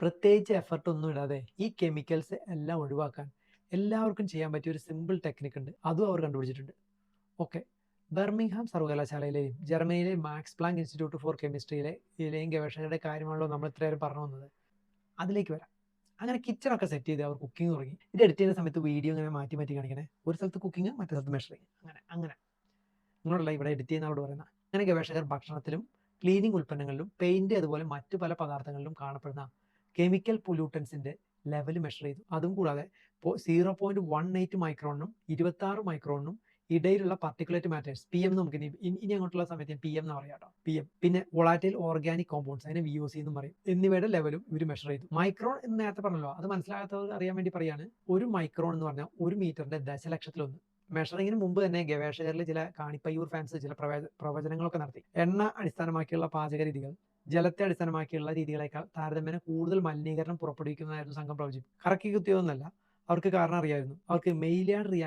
പ്രത്യേകിച്ച് എഫർട്ട് ഒന്നും ഇടാതെ ഈ കെമിക്കൽസ് എല്ലാം ഒഴിവാക്കാൻ എല്ലാവർക്കും ചെയ്യാൻ പറ്റിയ ഒരു സിമ്പിൾ ടെക്നിക്ക് ഉണ്ട്. അതും അവർ കണ്ടുപിടിച്ചിട്ടുണ്ട്. ഓക്കെ ബർമിംഗ്ഹാം സർവകലാശാലയിലെയും ജർമ്മനിയിലെ മാക്സ് പ്ലാങ്ക് ഇൻസ്റ്റിറ്റ്യൂട്ട് ഫോർ കെമിസ്ട്രിയിലെ ഇതിലെയും ഗവേഷകരുടെ കാര്യമാണല്ലോ നമ്മൾ ഇത്രയേരം പറഞ്ഞു വന്നത്. അതിലേക്ക് വരാം. അങ്ങനെ കിച്ചണൊക്കെ സെറ്റ് ചെയ്ത് അവർ കുക്കിംഗ് തുടങ്ങി. ഇത് എഡിറ്റ് ചെയ്യുന്ന സമയത്ത് വീഡിയോ ഇങ്ങനെ മാറ്റി മാറ്റി കാണിക്കണേ. ഒരു സ്ഥലത്ത് കുക്കിംഗ് മറ്റേ സ്ഥലത്ത് മെഷറിങ് അങ്ങനെ അങ്ങനെ. നിങ്ങളല്ല ഇവിടെ എഡിറ്റ് ചെയ്യുന്നവരോട് പറയുന്ന? അങ്ങനെ ഗവേഷകർ ഭക്ഷണത്തിലും ക്ലീനിങ് ഉൽപ്പന്നങ്ങളിലും പെയിന്റ് അതുപോലെ മറ്റു പല പദാർത്ഥങ്ങളിലും കാണപ്പെടുന്ന കെമിക്കൽ പൊല്യൂട്ടൻസിന്റെ ലെവൽ മെഷർ ചെയ്തു. അതും കൂടാതെ സീറോ പോയിന്റ് വൺ എയ്റ്റ് മൈക്രോണിനും ഇരുപത്തി ആറ് മൈക്രോണിനും ഇടയിലുള്ള പർട്ടിക്കുലേറ്റ് മാറ്റേഴ്സ് പി എം നമുക്ക് ഇനി അങ്ങോട്ടുള്ള സമയത്ത് പി എം എന്ന് പറയാം കേട്ടോ. പി എം പിന്നെ വൊളാറ്റൈൽ ഓർഗാനിക് കോമ്പൗണ്ട്സ് അതിനെ വി ഒ സി എന്ന് പറയും. എന്നിവയുടെ ലെവലും ഇവർ മെഷർ ചെയ്തു. മൈക്രോൺ എന്ന് നേരത്തെ പറഞ്ഞല്ലോ അത് മനസ്സിലാകാത്തവർ അറിയാൻ വേണ്ടി പറയാണ് ഒരു മൈക്രോൺ എന്ന് പറഞ്ഞാൽ ഒരു മീറ്ററിന്റെ ദശലക്ഷത്തിലൊന്ന്. മെഷറിങ്ങിന് മുമ്പ് തന്നെ ഗവേഷകരിൽ ചില കാണിപ്പയ്യൂർ ഫാൻസ് ചില പ്രവേ പ്രവചനങ്ങളൊക്കെ നടത്തി. എണ്ണ അടിസ്ഥാനമാക്കിയുള്ള പാചക രീതികൾ ജലത്തെ അടിസ്ഥാനമാക്കിയുള്ള രീതികളേക്കാൾ താരതമ്യേന കൂടുതൽ മലിനീകരണം പുറപ്പെടുവിക്കുന്നതായിരുന്നു സംഘം പ്രവചിച്ചു കറക്കി കുത്തിയതൊന്നല്ല അവർക്ക് കാരണം അറിയായിരുന്നു അവർക്ക് മെയിലാഡ് റിയാക്ട്